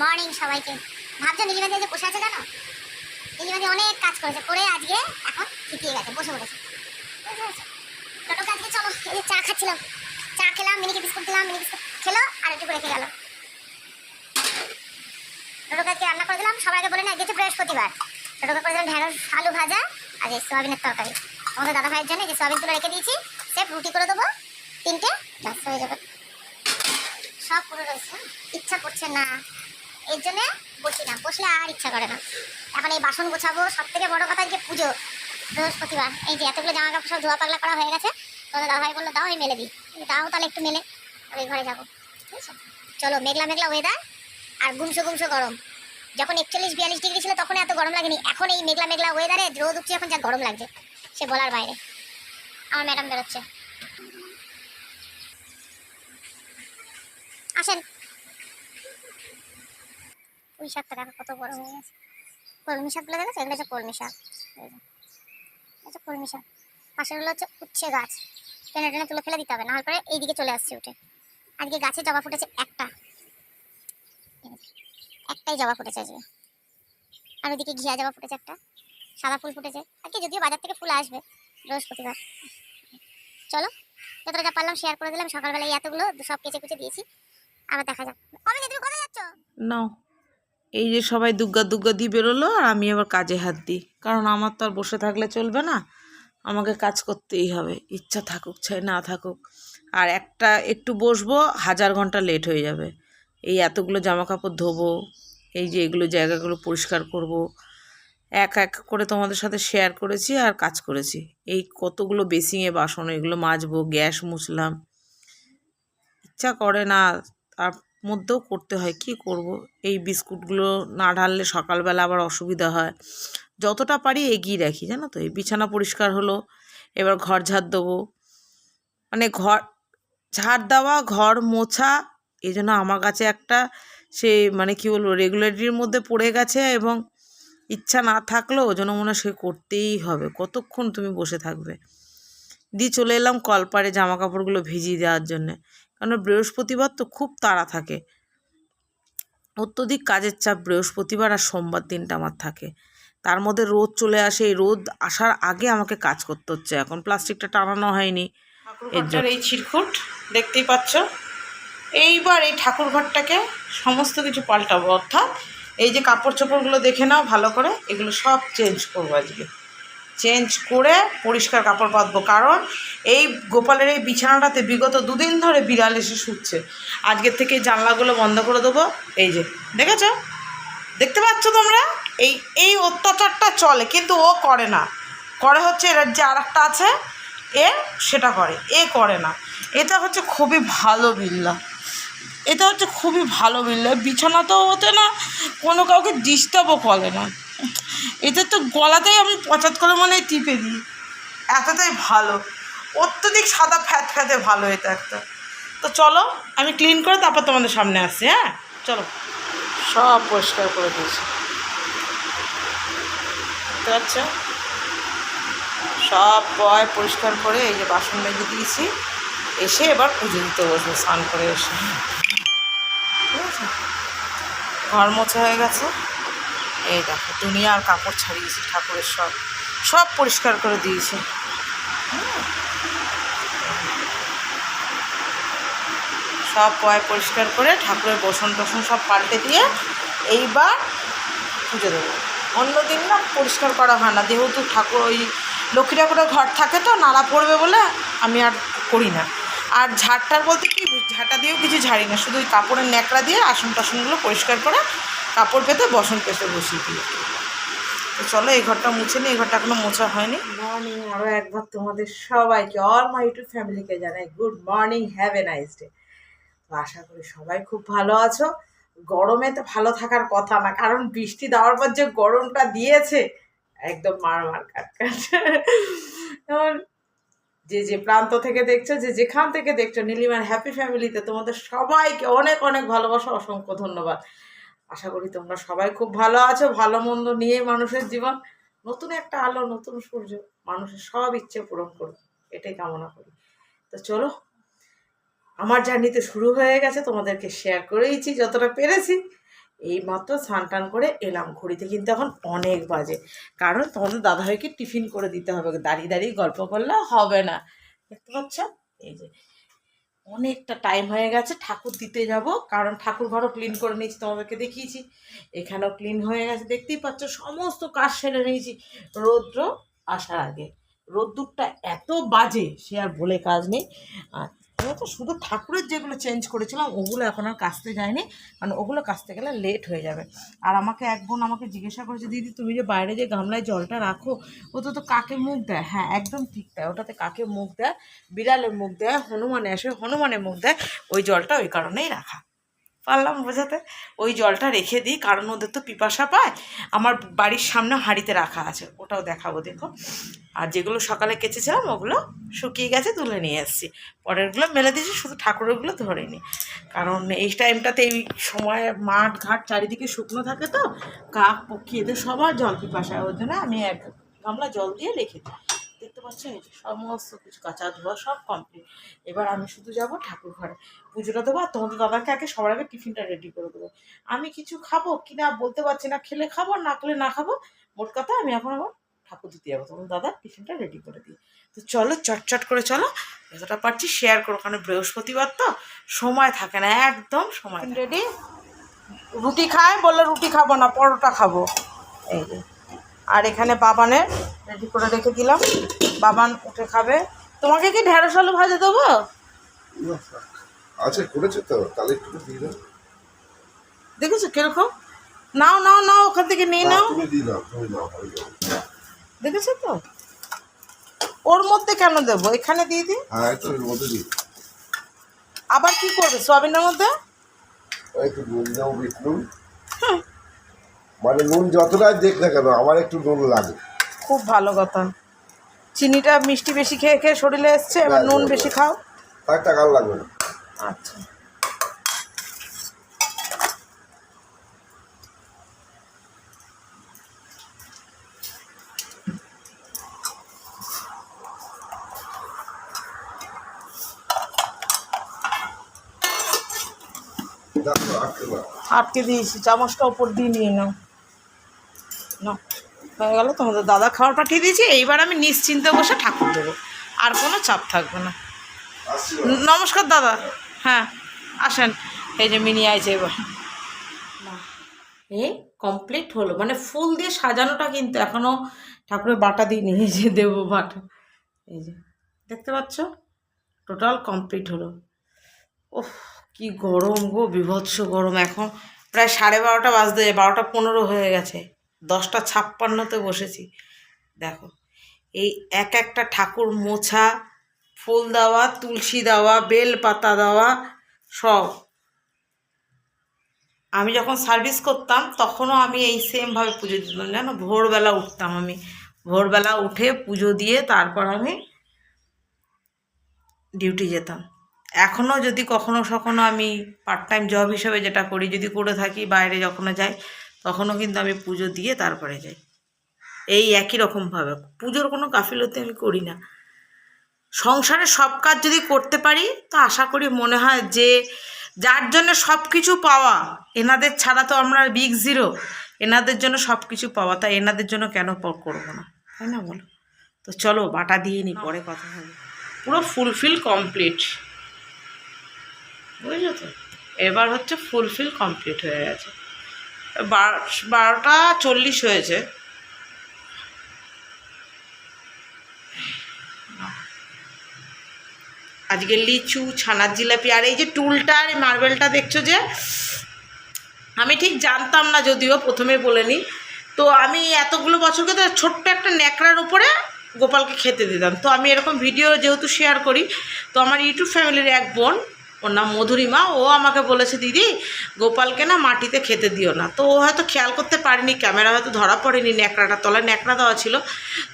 Morning সবাইকে। ভাবছ নীলিমাদি যে বসে আছে জানো? নীলিমাদি অনেক কাজ করেছে, করে আজকে এখন ঠিকিয়ে গেছে, বসে পড়েছে? টোটোকে আজকে চলো, এই যে চা খাচ্ছিলাম। চা খেলাম, মিনিকে বিস্কুট দিলাম মিনি বিস্কুট খেলো, আর একটু রেখে গেল টোটোকে আজকে রান্না করে দিলাম সবাইকে বলে না হচ্ছে বৃহস্পতিবার। টোটোকে করে দিলাম ঢেঁড়স, আলু ভাজা, আর এই সোয়াবিনের তরকারি। আমাদের দাদা ভাইয়ের জন্য যে সোয়াবিন তুলে রেখে দিয়েছি সে রুটি করে দেবো, তিনটে, ব্যাস হয়ে যাবে। সব পুরো রয়েছে, ইচ্ছা করছে না। এর জন্য বসি না, বসলে আর ইচ্ছা করে না। এখন এই বাসন গোছাবো সব থেকে বড় কথা যে পুজো, বৃহস্পতিবার। এই যে এতগুলো জামা কাপড় সব ধোয়া পাগলা করা হয়ে গেছে তোদের দাদাভাই বলল, দাও, আমি মেলে দিই। আমি দাও তাহলে একটু মেলে এই ঘরে যাব। ঠিক আছে? চলো, মেঘলা মেঘলা ওয়েদার আর গুমসো গুমসো গরম। যখন একচল্লিশ বিয়াল্লিশ ডিগ্রি ছিল তখন এত গরম লাগেনি। এখন এই মেঘলা মেঘলা ওয়েদারে রোদ উঠছে, এখন যা গরম লাগছে, সে বলার বাইরে। আমার ম্যাডাম বেরোচ্ছে। আসেন। পুঁই শাকটা দেখো কত বড় হয়ে গেছে। কলমি শাকগুলো দেখেছ? এগুলো হচ্ছে কলমি শাক। এটা কলমি শাক। পাশেরগুলো হচ্ছে উচ্ছে গাছ। টেনে টেনে তুলে ফেলে দিতে হবে, নাহলে পরে এইদিকে চলে আসছে উঠে। আজকে গাছে জবা ফুটেছে একটা। একটাই জবা ফুটেছে আজকে। আর ওদিকে ঘিয়া জবা ফুটেছে একটা। সাদা ফুল ফুটেছে। আজকে যদিও বাজার থেকে ফুল আসবে বৃহস্পতিবার। চলো, যতটা যা পারলাম শেয়ার করে দিলাম। সকালবেলায় এতগুলো সব কেচে কুচে দিয়েছি। আবার দেখা যাক। অমিতা, তুমি কোথায় যাচ্ছ? নাও। এই যে সবাই দুগ্গা দুগ্গা দিয়ে বেরোলো আর আমি আবার কাজে হাত দিই। কারণ আমার তো আর বসে থাকলে চলবে না। আমাকে কাজ করতেই হবে। ইচ্ছা থাকুক, চাই না থাকুক। আর একটা একটু বসবো, হাজার ঘণ্টা লেট হয়ে যাবে। এই এতগুলো জামা কাপড় ধোবো, এই যে এগুলো জায়গাগুলো পরিষ্কার করব। এক এক করে তোমাদের সাথে শেয়ার করেছি আর কাজ করেছি। এই কতগুলো বেসিংয়ে বাসন, এগুলো মাজবো, গ্যাস মুছলাম। ইচ্ছা করে না। তার মধ্যেও করতে হয়, কি করব? এই বিস্কুটগুলো না ঢাললে সকালবেলা আবার অসুবিধা হয়। যতটা পারি এগিয়ে রাখি, জানো তো? এই বিছানা পরিষ্কার হলো, এবার ঘর ঝাড় দেবো। মানে ঘর, ঝাড় দেওয়া, ঘর মোছা, এই জন্য আমার কাছে একটা সে মানে কি বলব রেগুলেটরির মধ্যে পড়ে গেছে এবং ইচ্ছা না থাকলেও জন্য মনে সে করতেই হবে। কতক্ষণ তুমি বসে থাকবে? দিয়ে চলে এলাম কলপারে জামা কাপড়গুলো ভিজিয়ে দেওয়ার জন্যে। কারণ বৃহস্পতিবার তো খুব তাড়া থাকে। অত্যধিক কাজের চাপ বৃহস্পতিবার আর সোমবার দিনটা আমার থাকে। তার মধ্যে রোদ চলে আসে এই রোদ আসার আগে আমাকে কাজ করতে হচ্ছে। এখন প্লাস্টিকটা টানানো হয়নি। এর জন্য। এই ছিটকুট দেখতেই পাচ্ছ। এইবার এই ঠাকুর ঘরটাকে সমস্ত কিছু পাল্টাবো। অর্থাৎ এই যে কাপড় চোপড়গুলো দেখে নাও ভালো করে এগুলো সব চেঞ্জ করব আজকে। চেঞ্জ করে পরিষ্কার কাপড় পাতবো। কারণ এই গোপালের এই বিছানাটাতে বিগত দুদিন ধরে বিড়াল এসে শুচ্ছে। আজকের থেকে জানলাগুলো বন্ধ করে দেবো। এই যে, দেখেছ? দেখতে পাচ্ছ তোমরা? এই এই অত্যাচারটা চলে, কিন্তু ও করে না। করে হচ্ছে এর যে আর একটা আছে, এ সেটা করে, এ করে না। এটা হচ্ছে খুবই ভালো বিল্লা। এটা হচ্ছে খুবই ভালো বিল্লা। বিছানাতেও হতে না, কোনো কাউকে ডিস্টার্বও করে না। এটা তো গলাতেই আমি পচাত করে মনে হয় টিপে দিই। এতটাই ভালো। অত্যধিক সাদা ফ্যাত ফ্যাতে ভালো এটা একটা। তো চলো, আমি ক্লিন করে তারপর তোমাদের সামনে আসছি হ্যাঁ? চলো। সব পরিষ্কার করে দিয়েছি। বুঝতে পারছ সব বয় পরিষ্কার করে এই যে বাসন মেজে দিয়েছি। এসে এবার পুজো দিতে বসবো, স্নান করে এসে। ঠিক আছে? ঘর মোছা হয়ে গেছে। এই দেখো, দুনিয়ার কাপড় ছাড়িয়েছি ঠাকুরের সব। সব পরিষ্কার করে দিয়েছে। সব পয় পরিষ্কার করে ঠাকুরের বসন টসন সব পাল্টে দিয়ে এইবার পুজো দেবো। অন্যদিন না পরিষ্কার করা হয় না। যেহেতু ঠাকুর ওই লক্ষ্মী ঠাকুরের ঘর থাকে তো নাড়া পড়বে বলে আমি আর করি না। আর ঝাড়টার বলতে কি ঝাঁটা দিয়েও কিছু ঝাড়ি না। শুধু ওই কাপড়ের ন্যাকড়া দিয়ে আসন টাসনগুলো পরিষ্কার করে কাপড় পেতে বসন পেতে বসিয়ে দিই তো চলো, এই ঘরটা মুছে নিই এই ঘরটা এখনও মোছা হয়নি। মর্নিং আরও একবার তোমাদের সবাইকে অল মাই ইউটিউব ফ্যামিলিকে জানাই good morning have a nice day তো আশা করি সবাই খুব ভালো আছো। গরমে তো ভালো থাকার কথা না, কারণ বৃষ্টি দেওয়ার পর যে গরমটা দিয়েছে, একদম মার মার কাট কাট যে যে প্রান্ত থেকে দেখছ, যে যেখান থেকে দেখছ, নীলিমার হ্যাপি ফ্যামিলিতে তোমাদের সবাইকে অনেক অনেক ভালোবাসা, অসংখ্য ধন্যবাদ। আশা করি তোমরা সবাই খুব ভালো আছো, ভালো মন্দ নিয়ে মানুষের জীবন। নতুন একটা আলো, নতুন সূর্য, মানুষের সব ইচ্ছে পূরণ করুক, এটাই কামনা করি। তো চলো, আমার জার্নিতে শুরু হয়ে গেছে, তোমাদেরকে শেয়ার করেইছি যতটা পেরেছি। এই মাত্র স্নান টান করে এলাম, ঘড়িতে কিন্তু এখন অনেক বাজে। কারণ তোমাদের দাদাভাইকে টিফিন করে দিতে হবে, দাঁড়িয়ে দাঁড়িয়ে গল্প করলে হবে না। দেখতে পাচ্ছ? এই যে অনেকটা টাইম হয়ে গেছে, ঠাকুর দিতে যাব। কারণ ঠাকুর ঘরও ক্লিন করে নিয়েছি, তোমাদেরকে দেখিয়েছি। এখানেও ক্লিন হয়ে গেছে, দেখতেই পাচ্ছ, সমস্ত কাজ সেরে নিয়েছি। রৌদ্র আসার আগে। রোদ্দুরটা এত বাজে, সে আর বলে কাজ নেই। আর এবার তো শুধু ঠাকুরের যেগুলো চেঞ্জ করেছিলাম, ওগুলো এখন আর কাচতে যায়নি কারণ ওগুলো কাচতে গেলে লেট হয়ে যাবে। আর আমাকে এক বোন আমাকে জিজ্ঞাসা করেছে, দিদি, তুমি যে বাইরে যে গামলায় জলটা রাখো ও তো তো কাকে মুখ দেয়? হ্যাঁ একদম ঠিক দেয় ওটাতে কাকে মুখ দেয়? বিড়ালের মুখ দেয়, হনুমানে আসে হনুমানের মুখ দেয়, ওই জলটা ওই কারণেই রাখা। পারলাম বোঝাতে। ওই জলটা রেখে দিই, কারণ ওদের তো পিপাসা পায়। আমার বাড়ির সামনে হাঁড়িতে রাখা আছে, ওটাও দেখাবো দেখো। আর যেগুলো সকালে কেচেছিলাম, ওগুলো শুকিয়ে গেছে, তুলে নিয়ে এসেছি। পরেরগুলো মেলে দিয়েছি, শুধু ঠাকুরেরগুলো ধরিনি কারণ এই টাইমটাতে এই সময় মাঠ, ঘাট চারিদিকে শুকনো থাকে তো কাক পক্ষী এদের সবার জল পিপাসায়। ওর জন্য আমি এক গামলা জল দিয়ে রেখে দিই। দেখতে এই যে সমস্ত কিছু কাঁচা ধোয়া সব কমপ্লিট এবার আমি শুধু যাব ঠাকুর ঘরে। পুজোটা দেবো আর তোমাদের দাদাকে আগে সবার আগে টিফিনটা রেডি করে দেবো। আমি কিছু খাব কি না বলতে পারছি না খেলে খাব না খেলে না খাব মোট কথা আমি এখন আবার ঠাকুর দিতে যাব। তোমার দাদা টিফিনটা রেডি করে দিই। তো চলো চটচট করে চলো। যতটা পারছি শেয়ার করো কারণ বৃহস্পতিবার তো সময় থাকে না একদম সময় রেডি রুটি খায় বললে রুটি খাব না পরোটা খাব। এই যে। আর এখানে বাবানের রেডি করে রেখে দিলাম। বাবান উঠে খাবে। তোমাকে কি ঢেঁড়স আলু ভাজা দেবো? আচ্ছা করেছে তো তাহলে একটু দিয়ে দাও। দেখেছ কীরকম? নাও নাও নাও ওখান থেকে নিয়ে নাও। দেখেছ তো? ওর মধ্যে কেন দেবো? এখানে দিয়ে দিই? হ্যাঁ আবার কি করবে? সোয়াবিনের মধ্যে? নুন মানে নুন যতটাই দেখ না কেন আমার একটু নুন লাগে। খুব ভালো কথা। চিনিটা মিষ্টি বেশি খেয়ে খেয়ে শরীরে এসছে এবার নুন বেশি খাও। তার টাকা লাগবে না। আচ্ছা। আটকে আটকে দিয়েছি চামচটা ওপর দিয়ে নিয়ে নাও। না হয়ে গেল, তোমাদের দাদা খাবার পাঠিয়ে দিয়েছি, এইবার আমি নিশ্চিন্তে বসে ঠাকুর দেবো। আর কোনো চাপ থাকবে না। নমস্কার দাদা। হ্যাঁ আসেন। এই যে মিনি আইছে এবার। এই কমপ্লিট হলো। মানে ফুল দিয়ে সাজানোটা কিন্তু এখনও ঠাকুরের বাটা দিয়ে নিয়ে যে দেবো বাটা। এই যে, দেখতে পাচ্ছ? টোটাল কমপ্লিট হলো। ওহ কি গরম গো, বিভৎস গরম। এখন প্রায় সাড়ে বারোটা বাজতে বারোটা পনেরো হয়ে গেছে। দশটা ছাপ্পান্নতে বসেছি। দেখো, এই এক একটা ঠাকুর মোছা, ফুল দেওয়া, তুলসী দেওয়া বেল পাতা দেওয়া, সব। আমি যখন সার্ভিস করতাম, তখনও আমি এই সেমভাবে পুজো দিতাম। জানো, ভোরবেলা উঠতাম আমি। ভোরবেলা উঠে পুজো দিয়ে তারপর আমি ডিউটি যেতাম। এখনও যদি কখনো সখনো আমি পার্ট টাইম জব হিসেবে যেটা করি, যদি করে থাকি, বাইরে যখনও যাই তখনও কিন্তু আমি পুজো দিয়ে তারপরে যাই। এই একই রকমভাবে। পুজোর কোনো গাফিলতি আমি করি না। সংসারে সব কাজ যদি করতে পারি, তো আশা করি মনে হয় যে যার জন্য সব কিছু পাওয়া, এনাদের ছাড়া তো আমরা বিগ জিরো এনাদের জন্য সব কিছু পাওয়া, তাই এনাদের জন্য কেন করব না? তাই না বলো? তো চলো, বাটা দিয়ে নি, পরে কথা হবে। পুরো ফুলফিল কমপ্লিট বুঝছ তো? এবার হচ্ছে ফুলফিল কমপ্লিট হয়ে গেছে। বারোটা চল্লিশ হয়েছে। আজকে লিচু, ছানার জিলাপি, আর এই যে টুলটা আর মার্বেলটা দেখছ যে, আমি ঠিক জানতাম না যদিও, প্রথমে বলে নিই। তো আমি এতগুলো বছরকে তো ছোট্ট একটা ন্যাকড়ার উপরে গোপালকে খেতে দিতাম। তো আমি এরকম ভিডিও যেহেতু শেয়ার করি, তো আমার ইউটিউব ফ্যামিলির এক বোন ওর নাম মধুরিমা, ও আমাকে বলেছে, দিদি, গোপালকে না মাটিতে খেতে দিও না। তো ও হয়তো খেয়াল করতে পারেনি, ক্যামেরা হয়তো ধরা পড়েনি, ন্যাকড়াটা তলায় ন্যাকড়া দেওয়া ছিল।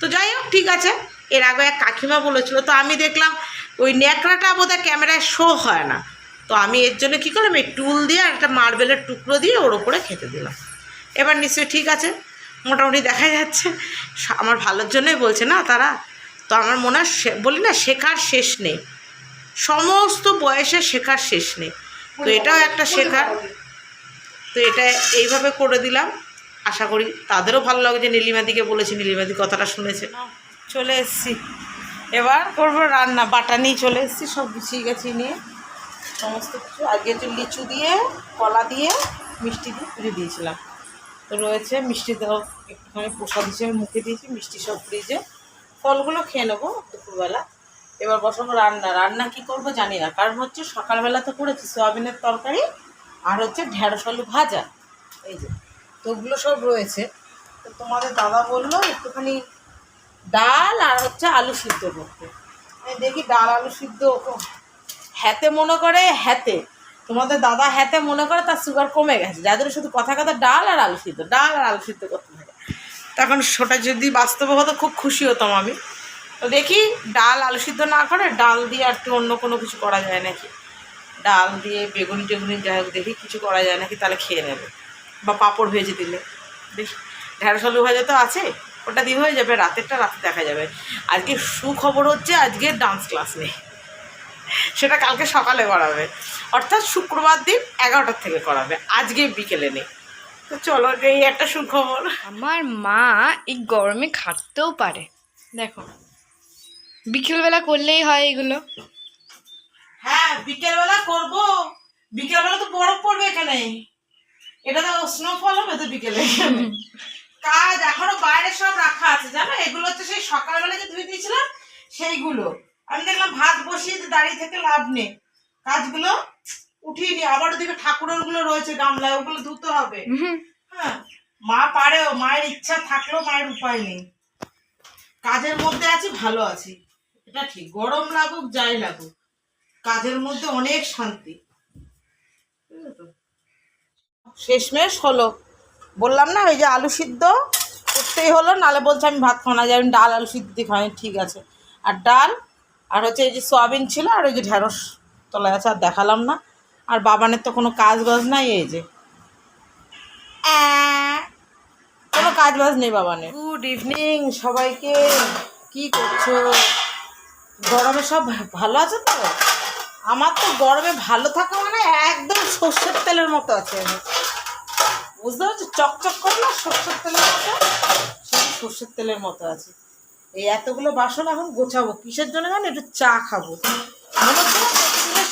তো যাই হোক, ঠিক আছে। এর আগে এক কাকিমা বলেছিল, তো আমি দেখলাম ওই ন্যাকড়াটা বোধহয় ক্যামেরায় শো হয় না। তো আমি এর জন্য কী করলাম, এই টুল দিয়ে আর একটা মার্বেলের টুকরো দিয়ে ওর ওপরে খেতে দিলাম। এবার নিশ্চয়ই ঠিক আছে, মোটামুটি দেখা যাচ্ছে। আমার ভালোর জন্যই বলছে, না, তারা, তো আমার মনে হয় বলি না, শেখার শেষ নেই। সমস্ত বয়সে শেখার শেষ নেই। তো এটাও একটা শেখার। তো এটা এইভাবে করে দিলাম। আশা করি তাদেরও ভালো লাগে যে নীলিমাদিকে বলেছি নীলিমাদি কথাটা শুনেছে। চলে এসছি। এবার করব রান্না বাটা নিয়ে চলে এসছি সব গুছিয়ে গেছি নিয়ে। সমস্ত কিছু আগে একটু লিচু দিয়ে কলা দিয়ে মিষ্টি দিয়ে পুজো দিয়েছিলাম। তো রয়েছে মিষ্টি দেওয়া একটুখানি প্রসাদ হিসেবে মুখে দিয়েছি মিষ্টি সব ফ্রিজে ফলগুলো খেয়ে নেব দুপুরবেলা। এবার বসাবো রান্না। রান্না কি করব জানি না, কারণ হচ্ছে সকালবেলা তো করেছি, সোয়াবিনের তরকারি আর হচ্ছে ঢেঁড়স আলু ভাজা। এই যে, তো ওগুলো সব রয়েছে। তো তোমাদের দাদা বলল একটুখানি ডাল আর হচ্ছে আলু সিদ্ধ করতে। দেখি ডাল, আলু সিদ্ধ হ্যাতে মনে করে হ্যাতে তোমাদের দাদা হ্যাতে মনে করে তার সুগার কমে গেছে। যাদের শুধু কথা কথা ডাল আর আলু সিদ্ধ, ডাল আর আলু সিদ্ধ করতে থাকে। তখন সেটা যদি বাস্তবে হতো খুব খুশি হতাম আমি। দেখি ডাল আলু সিদ্ধ না করে ডাল দিয়ে আর একটু অন্য কোনো কিছু করা যায় নাকি? ডাল দিয়ে বেগুনি টেগুনি যাই হোক দেখি কিছু করা যায় নাকি তাহলে খেয়ে নেবে। বা পাঁপড় ভেজে দিলে। দেখি ঢেঁড়স আলু ভাজা তো আছে ওটা দিয়ে হয়ে যাবে রাতেরটা রাতে দেখা যাবে। আজকে সুখবর হচ্ছে আজকে ডান্স ক্লাস নেই। সেটা কালকে সকালে করাবে। অর্থাৎ শুক্রবার দিন এগারোটার থেকে করাবে আজকে বিকেলে নেই। তো চলো এই একটা সুখবর। আমার মা এই গরমে খাটতেও পারে। দেখো। বিকেলবেলা করলেই হয় এগুলো। হ্যাঁ বিকেলবেলা করব। বিকেলবেলা তো বরফ পড়বে এখানে। এটা তো স্নোফল হবে তো বিকেলে। কাজ এখনও বাইরে সব রাখা আছে জানো? এগুলো হচ্ছে সেই সকালবেলা যে ধুয়ে দিয়েছিলাম সেইগুলো। আমি দেখলাম ভাত বসিয়ে দাঁড়িয়ে থেকে লাভ নেই। কাজগুলো উঠিয়ে নি আবার ওদিকে ঠাকুরেরগুলো রয়েছে গামলায় ওগুলো ধুতে হবে। হ্যাঁ মা পারেও মায়ের ইচ্ছা থাকলেও মায়ের উপায় নেই। কাজের মধ্যে আছি ভালো আছি। এটা ঠিক গরম লাগুক যাই লাগুক কাজের মধ্যে অনেক শান্তি। শেষমেশ হলো। বললাম না ওই যে আলু সিদ্ধ করতেই হলো নালে বলছে আমি ভাত খাওয়া না যে আমি ডাল আলু সিদ্ধ খাই ঠিক আছে। আর ডাল আর হচ্ছে এই যে সোয়াবিন ছিল আর ওই যে ঢেঁড়স তলায় আছে আর দেখালাম না। আর বাবানের তো কোনো কাজ বাজ নাই এই যে। কোনো কাজ বাজ নেই বাবানের। গুড ইভিনিং সবাইকে। কি করছ? গরমে সব ভালো আছে তো? আমার তো গরমে ভালো থাকা মানে একদম সর্ষের তেলের মতো আছে। বুঝতে পারছ? চকচক করে না সর্ষের তেলের মতো? সেই সর্ষের তেলের মতো আছে। এই এতগুলো বাসন এখন গোছাবো। কিসের জন্য জানো? একটু চা খাব। মনে হচ্ছে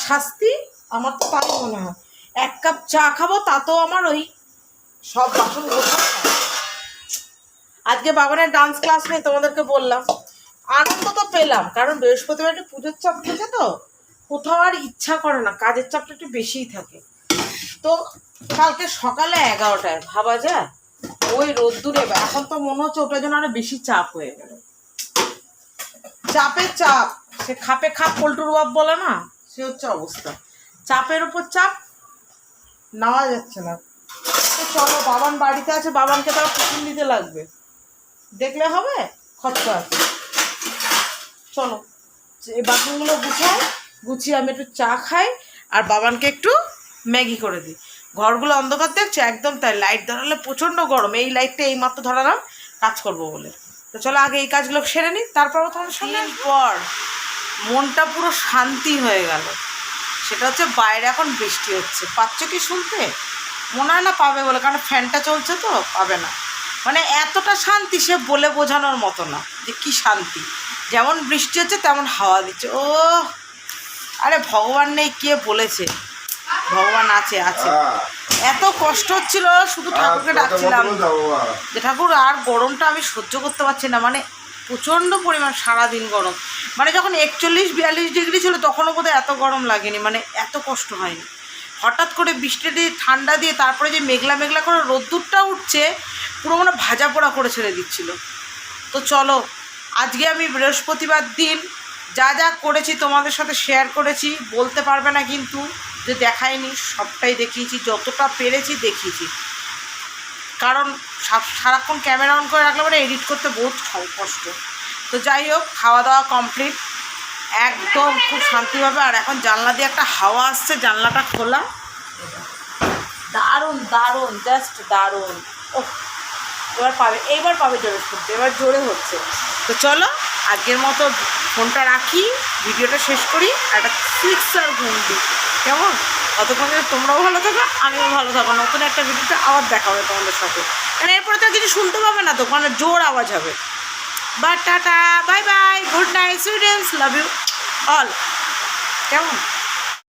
শাস্তি? আমার তো তাই মনে হয়। এক কাপ চা খাব, তাতেও আমার ওই সব বাসন হয়। আজকে বাবানের ডান্স ক্লাস নেই তোমাদেরকে বললাম। আনন্দ তো পেলাম, কারণ বৃহস্পতিবার একটু পুজোর চাপ থাকে তো, কোথাও আর ইচ্ছা করে না, কাজের চাপটা একটু বেশিই থাকে। তো কালকে সকালে এগারোটায়, ভাবা যায়? ওই রোদ্দুরে, এখন তো মনে হচ্ছে ওটার জন্য আরও বেশি চাপ হয়ে গেল। চাপে চাপ, সে খাপে খাপ পল্টুর বাপ বলে না, সে হচ্ছে অবস্থা। চাপের উপর চাপ, নেওয়া যাচ্ছে না। তো চলো, বাবান বাড়িতে আছে, বাবানকে তার টিফিন দিতে লাগবে। দেখলে হবে? খরচা আছে চলো এই বাসনগুলো গুছাই গুছিয়ে আমি একটু চা খাই আর বাবানকে একটু ম্যাগি করে দিই। ঘরগুলো অন্ধকার দেখছ? একদম তাই লাইট ধরালে প্রচণ্ড গরম। এই লাইটটা এই মাত্র ধরালাম কাজ করব বলে। তো চলো আগে এই কাজগুলো সেরে নিই তারপর তোমাদের সঙ্গে পর মনটা পুরো শান্তি হয়ে গেল। সেটা হচ্ছে বাইরে এখন বৃষ্টি হচ্ছে। পাচ্ছ কি শুনতে? মনে হয় না পাবে বলে কারণ ফ্যানটা চলছে তো পাবে না। মানে এতটা শান্তি সে বলে বোঝানোর মতো না যে কি শান্তি। যেমন বৃষ্টি হচ্ছে তেমন হাওয়া দিচ্ছে। ও আরে ভগবান নেই কে বলেছে? ভগবান আছে আছে। এত কষ্ট হচ্ছিল শুধু ঠাকুরকে ডাকছিলাম? যে ঠাকুর আর গরমটা আমি সহ্য করতে পারছি না। মানে প্রচণ্ড পরিমাণ সারাদিন গরম। মানে যখন একচল্লিশ বিয়াল্লিশ ডিগ্রি ছিল তখনও বোধহয় এত গরম লাগেনি। মানে এত কষ্ট হয়নি। হঠাৎ করে বৃষ্টি দিয়ে ঠান্ডা দিয়ে তারপরে যে মেঘলা মেঘলা করে রোদ্দুরটা উঠছে পুরো মানে ভাজা পোড়া করে ছেড়ে দিচ্ছিল। তো চলো আজকে আমি বৃহস্পতিবার দিন যা যা করেছি তোমাদের সাথে শেয়ার করেছি, বলতে পারবে না কিন্তু যে দেখাইনি সবটাই দেখিয়েছি, যতটা পেরেছি দেখিয়েছি। কারণ সারাক্ষণ ক্যামেরা অন করে রাখলে মানে এডিট করতে বহুত কষ্ট। তো যাই হোক খাওয়া দাওয়া কমপ্লিট একদম খুব শান্তিভাবে, আর এখন জানলা দিয়ে একটা হাওয়া আসছে, জানলাটা খোলা। দারুণ দারুণ জাস্ট দারুণ। ও এবার পাবে, এইবার পাবে জোরে এবার জোরে হচ্ছে। তো চলো আজকের মতো ফোনটা রাখি, ভিডিওটা শেষ করি, আর একটা সিক্সার ঘুম দিই। কেমন? অতক্ষণ তোমরাও ভালো থাকো, আমিও ভালো থাকো নতুন একটা ভিডিওতে আবার দেখা হবে তোমাদের সাথে। কারণ এরপরে তো কিছু শুনতে পাবে না তো মানে জোর আওয়াজ হবে। বা, tata, bye bye, good night সুইডেন্স love you all. কেমন?